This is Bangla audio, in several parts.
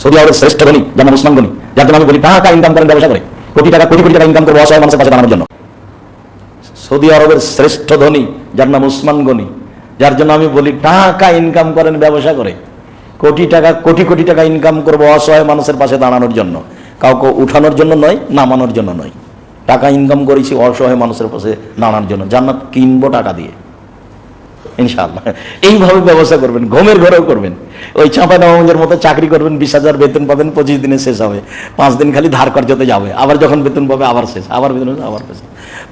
সৌদি আরবের শ্রেষ্ঠ ধনী, যেমন উসমান গনি, যার জন্য আমি বলি টাকা ইনকাম করেন ব্যবসা করে, কোটি টাকা, কোটি কোটি টাকা ইনকাম করব, অসহায় মানুষের পাশে জন্য। সৌদি আরবের শ্রেষ্ঠ ধনী, যার নাম উসমান গনি, যার জন্য আমি বলি টাকা ইনকাম করেন, ব্যবসা করে। কোটি টাকা, কোটি কোটি টাকা ইনকাম করব, অসহায় মানুষের পাশে দাঁড়ানোর জন্য। কাউকে উঠানোর জন্য নয়, নামানোর জন্য নয়। টাকা ইনকাম করেছি অসহায় মানুষের পাশে দাঁড়ানোর জন্য। জান্নাত কিনবো টাকা দিয়ে। ইনশাআল্লাহ। এইভাবে ব্যবসা করবেন, ঘুমের ঘরেও করবেন। ওই চাঁপা নবাবগঞ্জের মতো চাকরি করবেন, বিশ হাজার বেতন পাবেন, পঁচিশ দিনে শেষ হবে। পাঁচ দিন খালি ধার কার্যতে যাবে। আবার যখন বেতন পাবে, আবার শেষ, আবার বেতন আবার শেষ।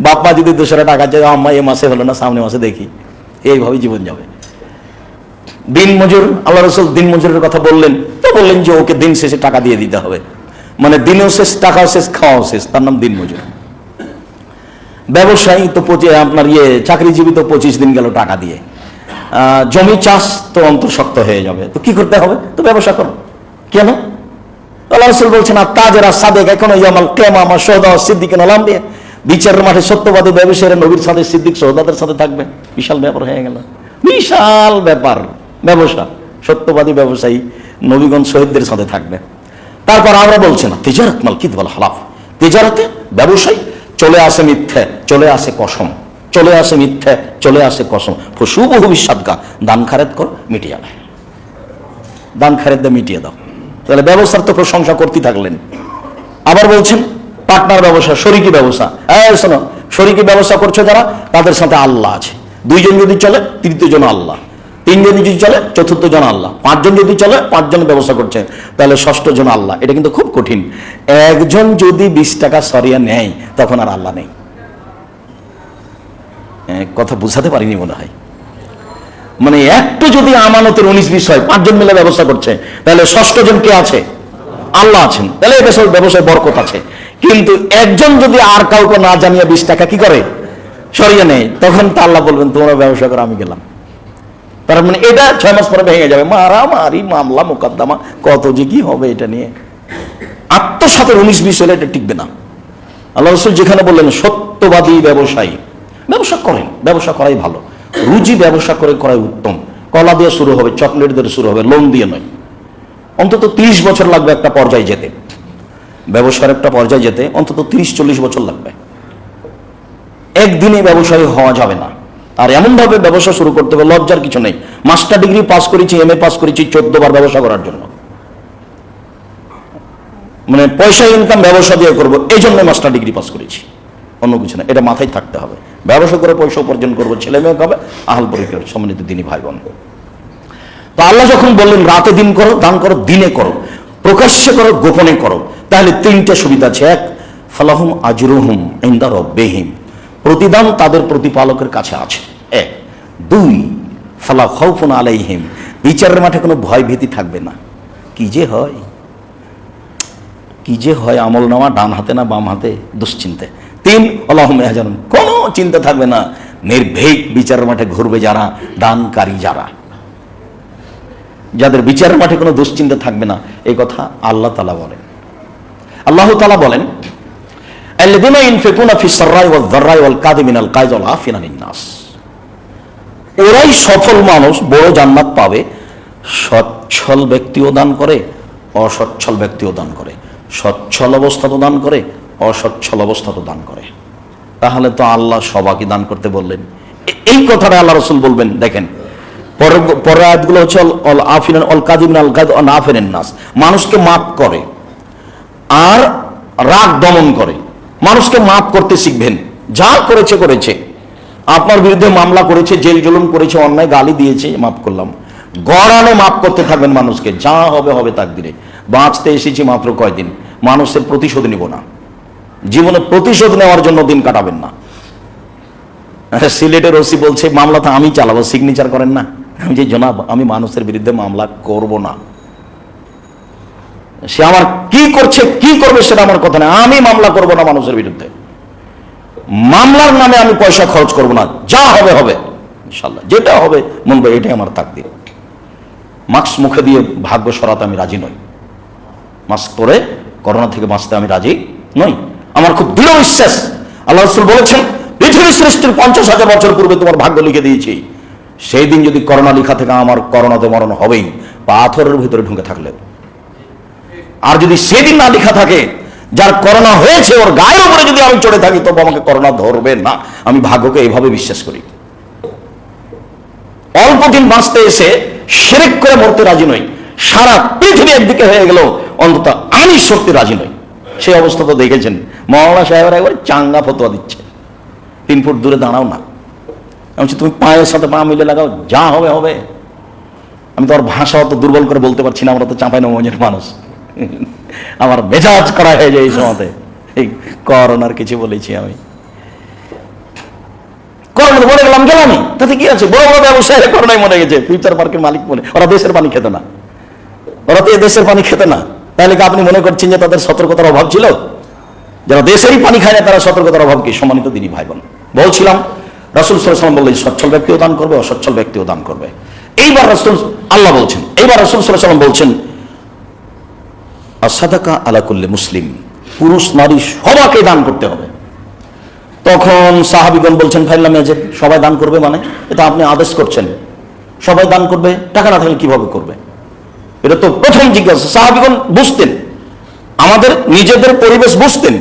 বাপ্পা যদি দুশোটা টাকা চাই আম্মা এ মাসে হলো না, সামনে মাসে দেখি। এইভাবে জীবন যাবে। দিন মজুর, আল্লাহ রসুল দিন মজুরের কথা বললেন। তো বললেন যে ওকে দিন শেষে টাকা দিয়ে দিতে হবে। মানে দিনেও শেষ, টাকাও শেষ, খাওয়াও শেষ। তার নাম দিন মজুর। ব্যবসায়ী তো পঁচি আপনার ইয়ে চাকরিজীবী তো পঁচিশ দিন গেল টাকা দিয়ে। জমি চাষ তো অন্তঃশক্ত হয়ে যাবে। তো কি করতে হবে? তো ব্যবসা করো। কেন? আল্লাহ বলছেন, আর তাজেরা সাদেক, এখনও ইয়ামাল কেমা আমার সোহদা সিদ্দিক নালাম দিয়ে বিচারের মাঠে সত্যবাদী ব্যবসায়ীরা নবীর সাথে সিদ্দিক সোহদাদের সাথে থাকবে। বিশাল ব্যাপার হয়ে গেল। বিশাল ব্যাপার। ব্যবসা। সত্যবাদী ব্যবসায়ী নবীগঞ্জ শহীদদের সাথে থাকবে। তারপর আমরা বলছি না তেজারত মাল কি বল হালাফ। তেজারতে ব্যবসায়ী চলে আসে মিথ্যে, চলে আসে কসম। চলে আসে মিথ্যে, চলে আসে কসম। ফসু বহু বিশ্বাদকা দান খারেদ কর, মিটিয়ে দেয় দান খারেদ মিটিয়ে দাও। তাহলে ব্যবসার তো প্রশংসা করতে থাকলেন। আবার বলছেন পার্টনার ব্যবসা, শরিকি ব্যবসা। হ্যাঁ শোনো, শরিকি ব্যবসা করছ যারা, তাদের সাথে আল্লাহ আছে। দুইজন যদি চলে তৃতীয় জন আল্লাহ। তিনজন যদি চলে চতুর্থ জন আল্লাহ। পাঁচজন যদি চলে, পাঁচজন ব্যবসা করছে। তাহলে ষষ্ঠ জন আল্লাহ। এটা কিন্তু খুব কঠিন। একজন যদি বিশ টাকা সরিয়ে নেয়, তখন আর আল্লাহ নেই। কথা বুঝাতে পারিনি মনে হয়। মানে একটু যদি আমানতের উনিশ বিশ হয়, পাঁচজন মিলে ব্যবসা করছে, তাহলে ষষ্ঠ জন কে আছে? আল্লাহ আছেন। তাহলে এই ব্যবসায় ব্যবসায় বরকত আছে। কিন্তু একজন যদি আর কাউকে না জানিয়ে বিশ টাকা কি করে? সরিয়ে নেয়, তখন তো আল্লাহ বলবেন, তোমরা ব্যবসা করো, আমি গেলাম। তার মানে এটা ছয় মাস পরে ভেঙে যাবে। মারামারি, মামলা, মোকদ্দমা, কত যে কি হবে এটা নিয়ে। আত্মসাতের উনিশ বিশ হলে এটা টিকবে না। আল্লাহ রসুল যেখানে বললেন, সত্যবাদী ব্যবসায়ী। ব্যবসা করেন, ব্যবসা করাই ভালো। রুজি ব্যবসা করে করাই উত্তম। কলা দিয়ে শুরু হবে, চকলেট দিয়ে শুরু হবে লোন দিয়ে নয়। অন্তত তিরিশ বছর লাগবে একটা পর্যায়ে যেতে। ব্যবসার একটা পর্যায়ে যেতে অন্তত তিরিশ চল্লিশ বছর লাগবে। একদিনে ব্যবসায়ী হওয়া যাবে না। আর এমনভাবে ব্যবসা শুরু করতে হবে, লজ্জার কিছু নেই। মাস্টার ডিগ্রি পাস করেছি, এম এ পাস করেছি চোদ্দ বার ব্যবসা করার জন্য। মানে পয়সা, ইনকাম ব্যবসা দিয়ে করব এই জন্য মাস্টার ডিগ্রি পাস করেছি। অন্য কিছু না, এটা মাথায় থাকতে হবে। ব্যবসা করে পয়সা উপার্জন করব, ছেলে মেয়ে হবে আহাল পরীক্ষার সম্মানিত দিনই ভাই বোন তো আল্লাহ যখন বললেন, রাতে দিন করো, দান করো, দিনে করো, প্রকাশ্যে করো, গোপনে করো, তাহলে তিনটা সুবিধা আছে। এক, ফালাহুম আজরুহুম ইন্দা রব্বেহিম। প্রতিদান তাদের প্রতিপালকের কাছে আছে। এক, দুই, ফালা খৌফুন আলাইহিম। বিচারের মাঠে কোনো ভয় ভীতি থাকবে না। কি যে হয়? কি যে হয় আমল নামা, ডান হাতে না বাম হাতে? দুশ্চিন্তে। তিন আল্লাহ জানুন কোনো চিন্তা থাকবে না। নির্ভীক বিচারের মাঠে ঘুরবে যারা, দানকারী যারা। যাদের বিচারের মাঠে কোনো দুশ্চিন্তা থাকবে না এ কথা আল্লাহ তালা বলেন। আল্লাহ তালা বলেন ওরাই সফল মানুষ, বড় জান্নাত পাবে, সচ্ছল ব্যক্তিও দান করে, অসচ্ছল ব্যক্তিও দান করে। সচ্ছল তো দান করে, অসচ্ছল তো দান করে। তাহলে তো আল্লাহ সবাকে দান করতে বললেন। এই কথাটা আল্লাহ রসুল বলবেন, দেখেন। হচ্ছে মানুষকে করে আর রাগ দমন করে। মানুষকে করতে শিখবেন। যা করেছে করেছে। আপনার বিরুদ্ধে মামলা করেছে, জেল জুলুম করেছে, অন্যায় গালি দিয়েছে, মাফ করলাম। গড়ানো মাফ করতে থাকবেন মানুষকে। যা হবে হবে তাকদিরে। বাঁচতে এসেছি মাত্র কয়দিন? মানুষের প্রতিশোধ নিব না। জীবনে প্রতিশোধ নেওয়ার জন্য দিন কাটাবেন না। সিলেটের ওসি বলছে, মামলা তো আমি চালাবো সিগনেচার করেন না। আমি যে, জনাব, আমি মানুষের বিরুদ্ধে মামলা করব না। সে আমার কি করছে, কি করবে সেটা আমার কথা না। আমি মামলা করব না মানুষের বিরুদ্ধে। মামলার নামে আমি পয়সা খরচ করব না। যা হবে হবে। ইনশাল্লাহ যেটা হবে, মন বলে এটাই আমার তাকদির। মাস্ক মুখে দিয়ে ভাগ্য সরাতে আমি রাজি নই। মাস্ক পরে, করোনা থেকে বাঁচতে আমি রাজি নই। আমার খুব দৃঢ় বিশ্বাস। আল্লাহ রসুল বলেছেন, পৃথিবী সৃষ্টির পঞ্চাশ হাজার বছর পূর্বে তোমার ভাগ্য লিখে দিয়েছি। সেই দিন যদি করোনা লিখা থেকে আমার করোনাতে মরণ হবেই, পাথরের ভিতরে ঢুকে থাকলে। আর যদি সেদিন না লিখা থাকে, যার করোনা হয়েছে, ওর গায়ের উপরে যদি আমি চড়ে থাকি, তবু আমাকে করোনা ধরবে না। আমি ভাগ্যকে এইভাবে বিশ্বাস করি। অল্প দিন বাঁচতে এসে সেরেক করে মরতে রাজি নই। সারা পৃথিবী একদিকে হয়ে গেল, অন্তত আমি সত্যি রাজি নই। সেই অবস্থা তো দেখেছেন। মহানা সাহেবের একবার চাঙ্গা ফতোয়া দিচ্ছে। তিন ফুট দূরে দাঁড়াও না। আমি তুমি পায়ের সাথে পা মিলে লাগাও, যা হবে হবে। আমি তো আর ভাষা অত দুর্বল করে বলতে পারছি না, আমরা তো চাঁপাই নমজের মানুষ। আমার মেজাজ করা হয়ে যায় এই সময়তে। এই করোনার কিছু বলেছি আমি। করোনা মরে গেলাম গেলামই তাতে কি আছে? বড় বড় ব্যবসায়ী করোনায় মরে গেছে। ফিউচার পার্কের মালিক মনে ওরা দেশের পানি খেতে না। ওরা তো এ দেশের পানি খেতে না। তাহলে কি আপনি মনে করছেন যে তাদের সতর্কতার অভাব ছিল? যারা দেশেরই পানি খায় না, তারা সতর্কতার অভাব কি? সম্মানিত দিনী ভাই বোন বলছিলাম, রাসুল সাল্লাম বললেন, সচ্ছল ব্যক্তিও দান করবে, অসচ্ছল ব্যক্তিও দান করবে। এইবার রাসুল, আল্লাহ বলছেন, এইবার রাসুল সাল্লাম বলছেন আসাদাকা আলাকুল্লে মুসলিম, পুরুষ, নারী সবাকে দান করতে হবে। তখন সাহাবিগণ বলছেন ফাইল্লা মেজে সবাই দান করবে মানে? এটা আপনি আদেশ করছেন। সবাই দান করবে, টাকা না থাকলে কীভাবে করবে? এটা তো প্রথম জিজ্ঞাসা। সাহাবিগণ বুঝতেন, আমাদের নিজেদের পরিবেশ বুঝতেন।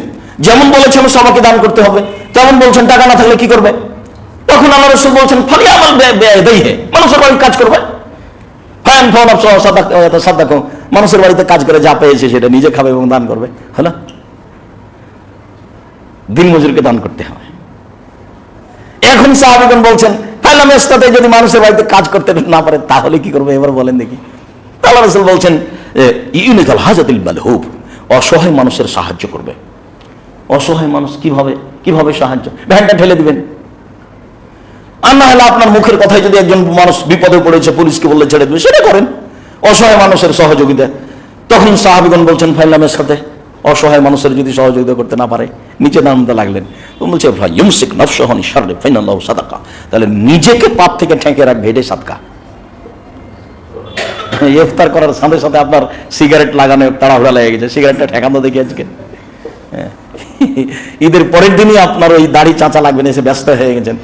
যেমন বলেছেন সবাইকে দান করতে হবে, তেমন বলছেন টাকা না থাকলে কি করবে? তখন আল্লাহ রসুল বলছেন, ফলে আমার মানুষের বাড়ি কাজ করবে। সাদা মানুষের বাড়িতে কাজ করে যা পেয়েছে সেটা নিজে খাবে এবং দান করবে। হলো? দিন মজুরকে দান করতে হবে। এখন সাহাবিগণ বলছেন ফাইলাম এস্তাতে যদি মানুষের বাড়িতে কাজ করতে না পারে, তাহলে কি করবে? এবার বলেন দেখি। আল্লাহ রসুল বলছেন ইউনিকাল হাজাতিল মালহুব অসহায় মানুষের সাহায্য করবে। অসহায় মানুষ কীভাবে কীভাবে সাহায্য? ভ্যানটা ঠেলে দিবেন। আর না হলে আপনার মুখের কথায় যদি একজন মানুষ বিপদে পড়েছে, পুলিশকে বললে ছেড়ে দেবে, সেটা করেন। অসহায় মানুষের সহযোগিতা। তখন সাহাবিগণ বলছেন, ফাইলামের সাথে অসহায় মানুষের যদি সহযোগিতা করতে না পারে, নিচে নামতে লাগলেন। বলছে ভাই ইউমসিক নফসহনি সারে ফাইনাল্লাহ সাদাকা। তাহলে নিজেকে পাপ থেকে ঠেকে রাখবে, এটাই সাদকা। ইফতার করার সাথে সাথে আপনার সিগারেট লাগানো তাড়াহুড়া লেগে গেছে। সিগারেটটা ঠেকানো দেখি আজকে। হ্যাঁ। ঈদের পরের দিনই আপনার ওই দাড়ি চাঁচা লাগবেন এসে ব্যস্ত হয়ে গেছেন।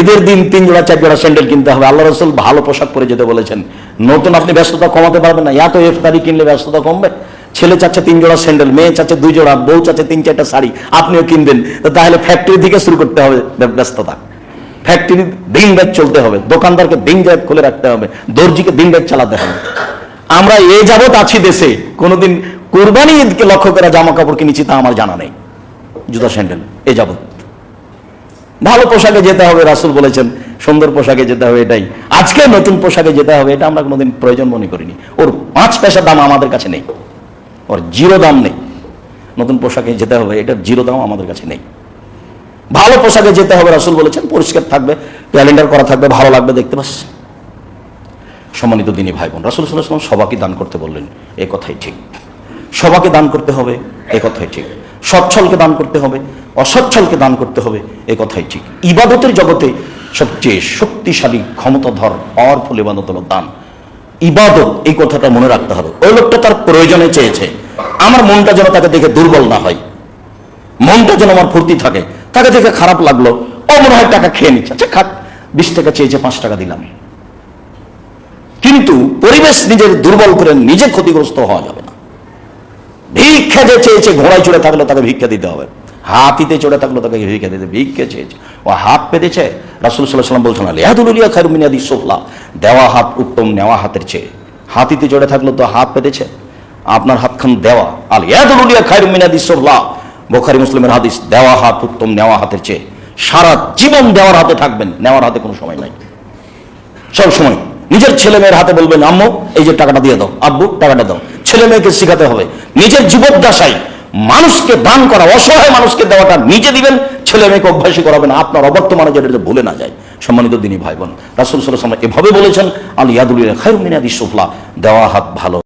ঈদের দিন তিন জোড়া, চার জোড়া স্যান্ডেল কিনতে হবে। আল্লাহ রসুল ভালো পোশাক পরে যেতে বলেছেন। নতুন আপনি ব্যস্ততা কমাতে পারবেন না। এত ইফতারি কিনলে ব্যস্ততা কমবে। ছেলে চাচ্ছে তিন জোড়া স্যান্ডেল, মেয়ে চাচ্ছে দুই জোড়া, বউ চাচ্ছে তিন, চারটা শাড়ি, আপনিও কিনবেন। তাহলে ফ্যাক্টরি থেকে শুরু করতে হবে ব্যস্ততা। ফ্যাক্টরি দিন ব্যাগ চলতে হবে। দোকানদারকে দিন ব্যাগ খুলে রাখতে হবে। দর্জিকে দিন ব্যাগ চালাতে হবে। আমরা এ যাবৎ আছি দেশে। কোনোদিন কোরবানি ঈদকে লক্ষ্য করে জামা কাপড় কিনেছি তা আমার জানা নেই। জুতা স্যান্ডেল, এ যাবৎ। ভালো পোশাকে যেতে হবে, রাসুল বলেছেন, সুন্দর পোশাকে যেতে হবে এটাই। আজকে নতুন পোশাকে যেতে হবে, এটা আমরা কোনোদিন প্রয়োজন মনে করিনি। ওর পাঁচ পয়সা দাম আমাদের কাছে নেই। ওর জিরো দাম নেই। নতুন পোশাকে যেতে হবে, এটার জিরো দাম আমাদের কাছে নেই। ভালো পোশাকে যেতে হবে, রাসুল বলেছেন, পরিষ্কার থাকবে ক্যালেন্ডার করা থাকবে, ভালো লাগবে দেখতে পাচ্ছি সম্মানিত দিনী ভাই বোন রাসুল সাল্লাম সবাকে দান করতে বললেন, এ কথাই ঠিক। সবাকে দান করতে হবে, এ কথাই ঠিক। সচ্ছলকে দান করতে হবে, অসচ্ছলকে দান করতে হবে, এ কথাই ঠিক। ইবাদতের জগতে সবচেয়ে শক্তিশালী ক্ষমতাধর পাওয়ারফুল ইবাদত হলো দান। ইবাদত, এই কথাটা মনে রাখতে হবে। ওই লোকটা তার প্রয়োজনে চেয়েছে। আমার মনটা যেন তাকে দেখে দুর্বল না হয়। মনটা যেন আমার ফুর্তি থাকে। তাকে দেখে খারাপ লাগল। ও মনে হয় টাকা খেয়ে নিচ্ছে। আচ্ছা খাক, বিশ টাকা চেয়েছে, পাঁচ টাকা দিলাম। কিন্তু পরিবেশ নিজের দুর্বল করে নিজে ক্ষতিগ্রস্ত হওয়া যাবে ভিক্ষা যে চেয়েছে, ঘোড়ায় চড়ে থাকলে, তাকে ভিক্ষা দিতে হবে। হাতিতে চড়ে থাকল, তাকে ভিক্ষা দিতে ভিক্ষা চেয়েছে। ও হাত পেতেছে, রাসুল সাল্লাহ সাল্লাম বলছেন লেহাদুলিয়া খারুমিনাদি সোফলা। দেওয়া হাত উত্তম, নেওয়া হাতের চেয়ে। হাতিতে চড়ে থাকল তো হাত পেতেছে। আপনার হাতখান দেওয়া। আল ইয়াদুলিয়া খারুমিনাদি সোফলা। বোখারি মুসলিমের হাদিস, দেওয়া হাত উত্তম, নেওয়া হাতের চেয়ে। সারা জীবন দেওয়ার হাতে থাকবেন, নেওয়ার হাতে কোনো সময় নাই। সব সময়। নিজের ছেলে মেয়ের হাতে বলবেন, আম্মু, এই যে টাকাটা দিয়ে দাও, আব্বু, টাকাটা দাও। ছেলে মেয়েকে শিখাতে হবে। নিজের জীবদ্দশায় মানুষকে দান করা, অসহায় মানুষকে দেওয়াটা নিজে দিবেন ছেলে মেয়েকে অভ্যাসী করাবেন আপনার অবর্তমানে যেটা ভুলে না যায়। সম্মানিত দিনী ভাই বোন, রাসুল সাল্লাহ এভাবে বলেছেন, আল ইয়াদুল খায়রুমিনাদি সুফলা। দেওয়া হাত ভালো।